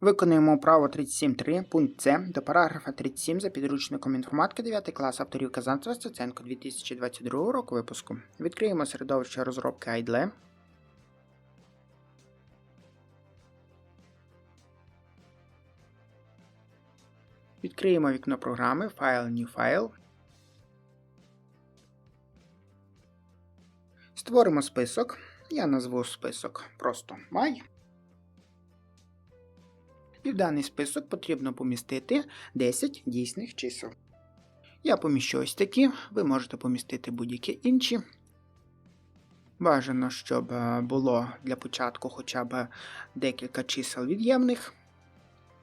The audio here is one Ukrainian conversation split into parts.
Виконуємо право 37.3, пункт С до параграфа 37 за підручником інформатики 9 клас авторів Казанцева Стеценко 2022 року випуску. Відкриємо середовище розробки IDLE. Відкриємо вікно програми Файл New File. Створимо список. Я назву список просто My. І в даний список потрібно помістити 10 дійсних чисел. Я поміщу ось такі, ви можете помістити будь-які інші. Бажано, щоб е, було для початку хоча б декілька чисел від'ємних,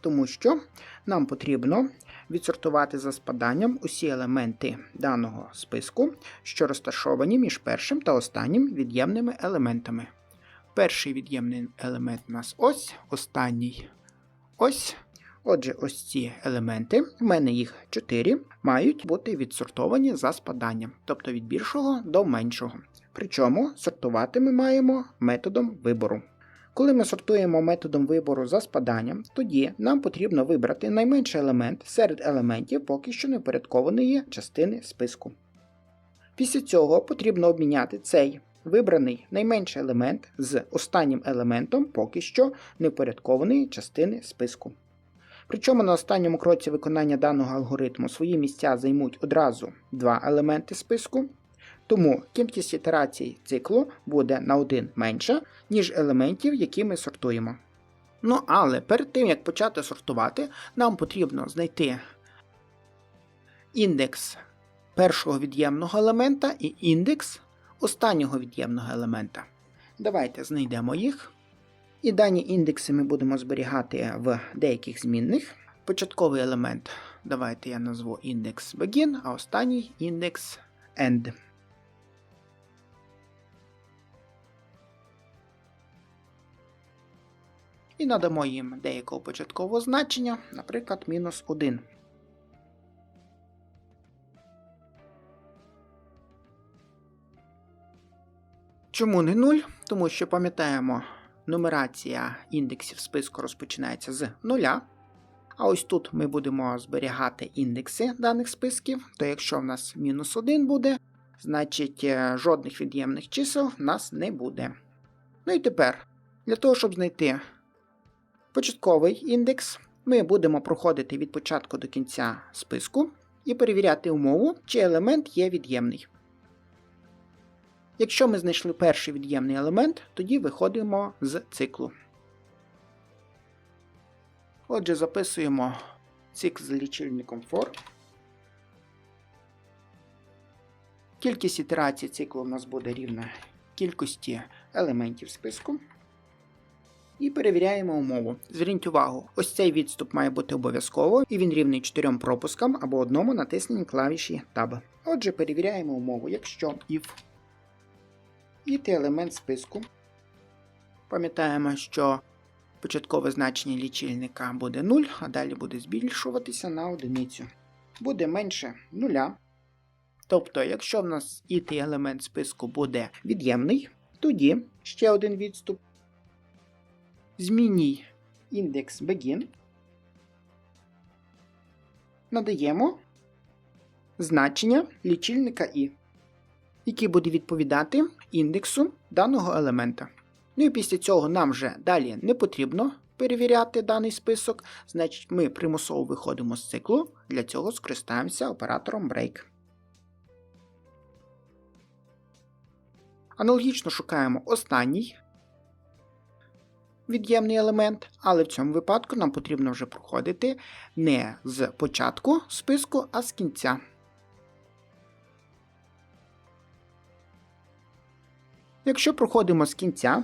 тому що нам потрібно відсортувати за спаданням усі елементи даного списку, що розташовані між першим та останнім від'ємними елементами. Перший від'ємний елемент у нас ось, останній ось. Отже, ось ці елементи, в мене їх 4, мають бути відсортовані за спаданням, тобто від більшого до меншого. Причому сортувати ми маємо методом вибору. Коли ми сортуємо методом вибору за спаданням, тоді нам потрібно вибрати найменший елемент серед елементів поки що не впорядкованої частини списку. Після цього потрібно обміняти цей вибраний найменший елемент з останнім елементом поки що невпорядкованої частини списку. Причому на останньому кроці виконання даного алгоритму свої місця займуть одразу два елементи списку, тому кількість ітерацій циклу буде на один менша, ніж елементів, які ми сортуємо. Ну але перед тим як почати сортувати, нам потрібно знайти індекс першого від'ємного елемента і індекс останнього від'ємного елемента. Давайте знайдемо їх. І дані індекси ми будемо зберігати в деяких змінних. Початковий елемент давайте я назву індекс begin, а останній індекс end. І надамо їм деякого початкового значення, наприклад, мінус 1. Чому не 0? Тому що пам'ятаємо, нумерація індексів списку розпочинається з 0. А ось тут ми будемо зберігати індекси даних списків, то якщо в нас мінус 1 буде, значить е, жодних від'ємних чисел в нас не буде. Ну і тепер, для того, щоб знайти початковий індекс, ми будемо проходити від початку до кінця списку і перевіряти умову, чи елемент є від'ємний. Якщо ми знайшли перший від'ємний елемент, тоді виходимо з циклу. Отже, записуємо цикл з лічильником for. Кількість ітерацій циклу у нас буде рівна кількості елементів списку. І перевіряємо умову. Зверніть увагу, ось цей відступ має бути обов'язково, і він рівний 4 пропускам або одному натисненні клавіші Tab. Отже, перевіряємо умову, якщо if it елемент списку. Пам'ятаємо, що початкове значення лічильника буде 0, а далі буде збільшуватися на одиницю. Буде менше 0. Тобто, якщо в нас it елемент списку буде від'ємний, тоді ще один відступ. Зміній індекс begin. Надаємо значення лічильника i, який буде відповідати індексу даного елемента. Ну і після цього нам вже далі не потрібно перевіряти даний список, значить ми примусово виходимо з циклу, для цього скористаємося оператором break. Аналогічно шукаємо останній від'ємний елемент, але в цьому випадку нам потрібно вже проходити не з початку списку, а з кінця. Якщо проходимо з кінця,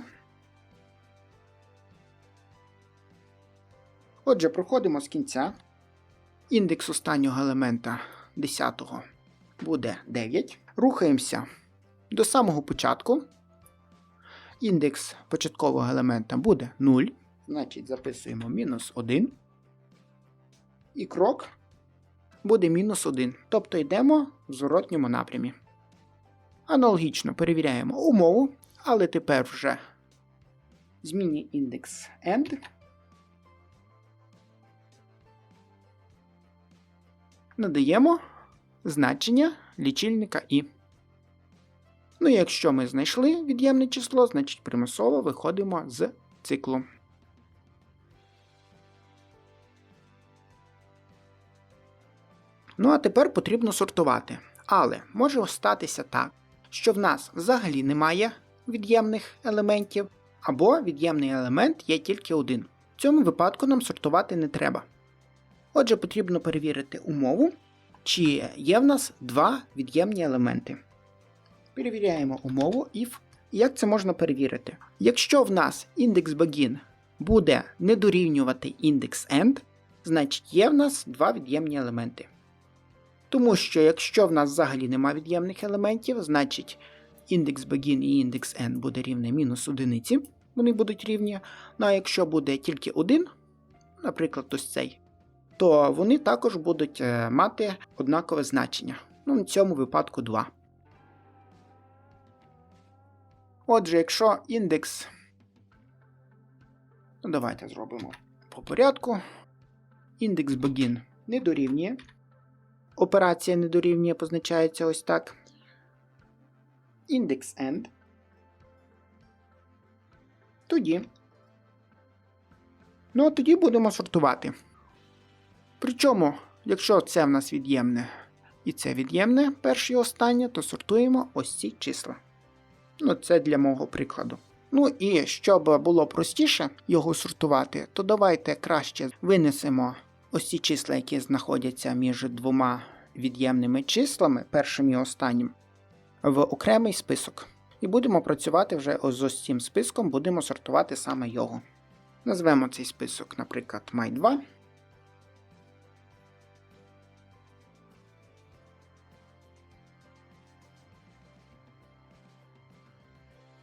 отже, проходимо з кінця, індекс останнього елемента 10 буде 9. Рухаємося до самого початку. Індекс початкового елемента буде 0. Значить, записуємо мінус 1. І крок буде мінус 1. Тобто йдемо в зворотньому напрямі. Аналогічно перевіряємо умову, але тепер вже зміні індекс end. Надаємо значення лічильника І. Ну і якщо ми знайшли від'ємне число, значить примусово виходимо з циклу. Ну а тепер потрібно сортувати. Але може статися так, що в нас взагалі немає від'ємних елементів, або від'ємний елемент є тільки один. В цьому випадку нам сортувати не треба. Отже, потрібно перевірити умову, чи є в нас два від'ємні елементи. Перевіряємо умову if. Як це можна перевірити? Якщо в нас індекс begin буде не дорівнювати індекс end, значить є в нас два від'ємні елементи. Тому що якщо в нас взагалі нема від'ємних елементів, значить індекс begin і індекс end буде рівне мінус одиниці, вони будуть рівні. Ну а якщо буде тільки один, наприклад, ось цей, то вони також будуть е, мати однакове значення. Ну, в цьому випадку 2. Отже, якщо індекс. Ну, давайте зробимо по порядку. Індекс begin не дорівнює. Операція не дорівнює позначається ось так. Індекс end. Тоді. Ну, а тоді будемо сортувати. Причому, якщо це в нас від'ємне і це від'ємне перше і останнє, то сортуємо ось ці числа. Ну, це для мого прикладу. Ну і щоб було простіше його сортувати, то давайте краще винесемо ось ці числа, які знаходяться між двома від'ємними числами, першим і останнім, в окремий список. І будемо працювати вже з цим списком, будемо сортувати саме його. Назвемо цей список, наприклад, my2.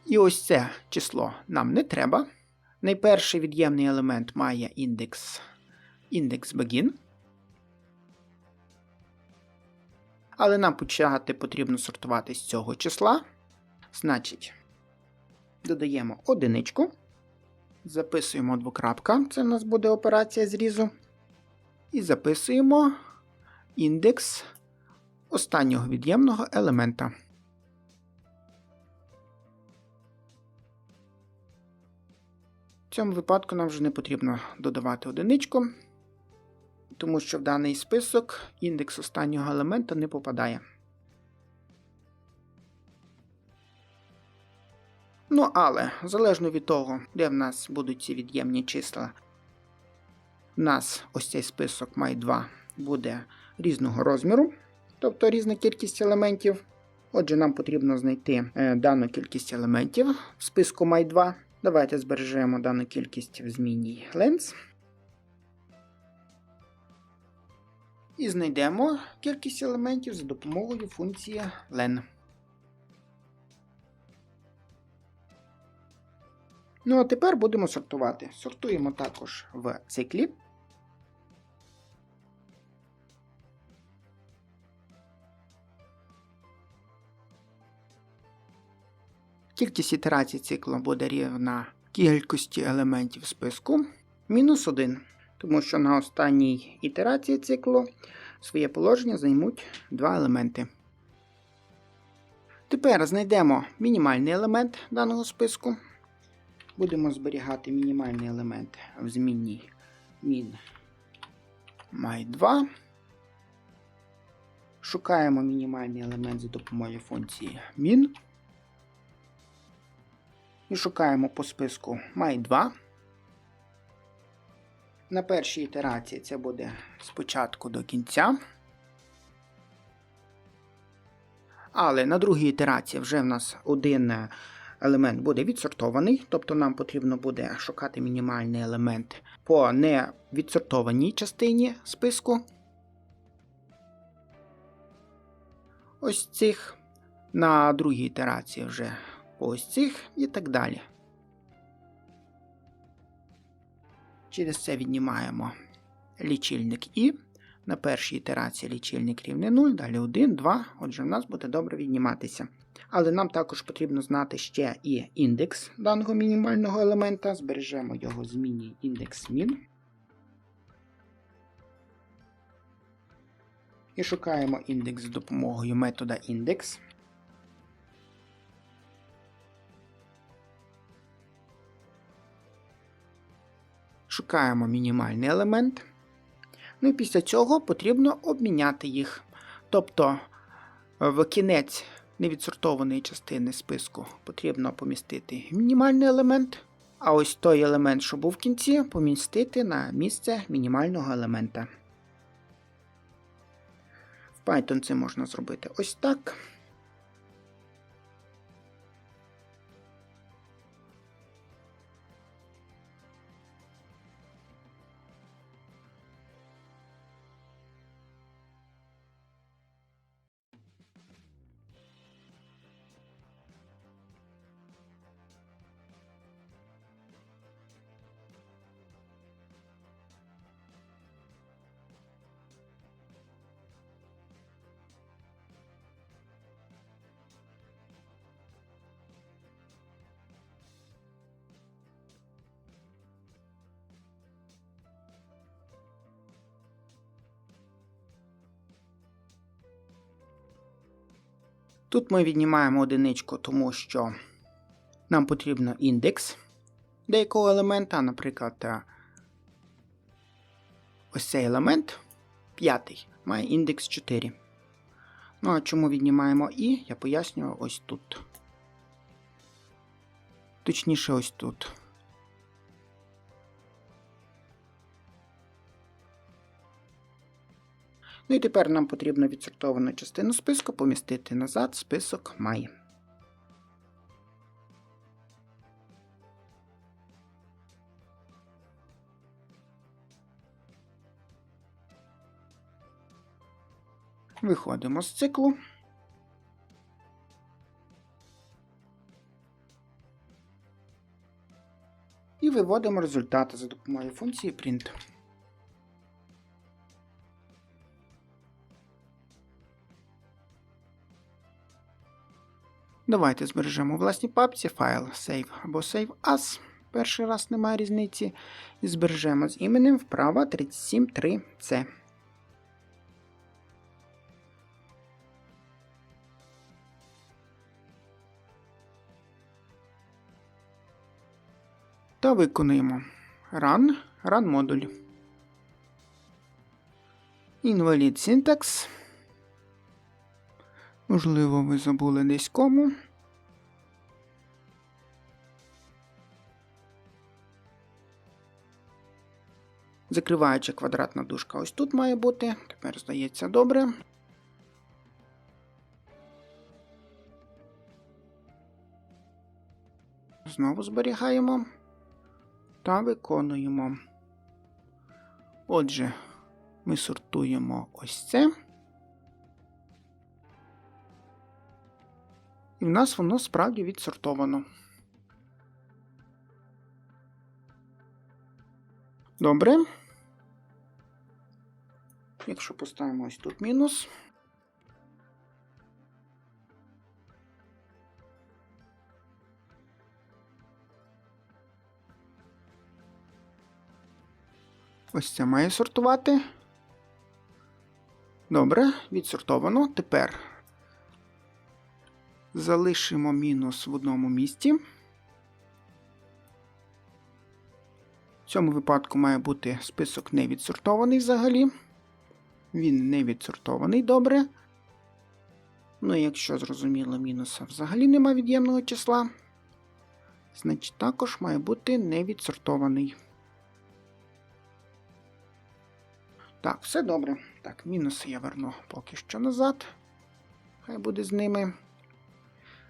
І ось це число нам не треба. Найперший від'ємний елемент має індекс індекс begin. Але нам почати потрібно сортувати з цього числа. Значить, додаємо одиничку. Записуємо двокрапка, це в нас буде операція зрізу. І записуємо індекс останнього від'ємного елемента. В цьому випадку нам вже не потрібно додавати одиничку, тому що в даний список індекс останнього елемента не попадає. Ну, але залежно від того, де в нас будуть ці від'ємні числа, у нас ось цей список my2 буде різного розміру, тобто різна кількість елементів. Отже, нам потрібно знайти е, дану кількість елементів в списку my2. Давайте збережемо дану кількість в змінній lens. І знайдемо кількість елементів за допомогою функції len. Ну, а тепер будемо сортувати. Сортуємо також в циклі. Кількість ітерацій циклу буде рівна кількості елементів списку мінус 1, тому що на останній ітерації циклу своє положення займуть два елементи. Тепер знайдемо мінімальний елемент даного списку. Будемо зберігати мінімальний елемент в змінній min my2. Шукаємо мінімальний елемент за допомогою функції min. І шукаємо по списку my2. На першій ітерації це буде спочатку до кінця. Але на другій ітерації вже в нас один елемент буде відсортований, тобто нам потрібно буде шукати мінімальний елемент по невідсортованій частині списку. Ось цих. На другій ітерації вже по ось цих і так далі. Через це віднімаємо лічильник І. На першій ітерації лічильник рівне 0, далі 1, 2. Отже, в нас буде добре відніматися. Але нам також потрібно знати ще і індекс даного мінімального елемента. Збережемо його зміні індекс min. І шукаємо індекс з допомогою метода індекс. Шукаємо мінімальний елемент. Ну і після цього потрібно обміняти їх. Тобто в кінець невідсортованої частини списку потрібно помістити мінімальний елемент, а ось той елемент, що був в кінці, помістити на місце мінімального елемента. В Python це можна зробити ось так. Тут ми віднімаємо одиничку, тому що нам потрібно індекс деякого елемента, наприклад, е, ось цей елемент, п'ятий, має індекс 4. Ну а чому віднімаємо і, я пояснюю ось тут. Точніше, ось тут. Ну і тепер нам потрібно відсортовану частину списку помістити назад список має. Виходимо з циклу. І виводимо результати за допомогою функції print. Давайте збережемо у власній папці файл save або save as. Перший раз немає різниці. І збережемо з іменем вправа 373C. Та виконуємо run, run модуль. Invalid syntax. Можливо, ви забули десь кому. Закриваюча квадратна дужка ось тут має бути. Тепер здається добре. Знову зберігаємо та виконуємо. Отже, ми сортуємо ось це. І в нас воно справді відсортовано. Добре. Якщо поставимо ось тут мінус. Ось це має сортувати. Добре, відсортовано. Тепер залишимо мінус в одному місці. В цьому випадку має бути список не відсортований взагалі. Він не відсортований добре. Ну, і якщо зрозуміло, мінуса взагалі нема від'ємного числа, значить також має бути не відсортований. Так, все добре. Так, мінуси я верну поки що назад. Хай буде з ними.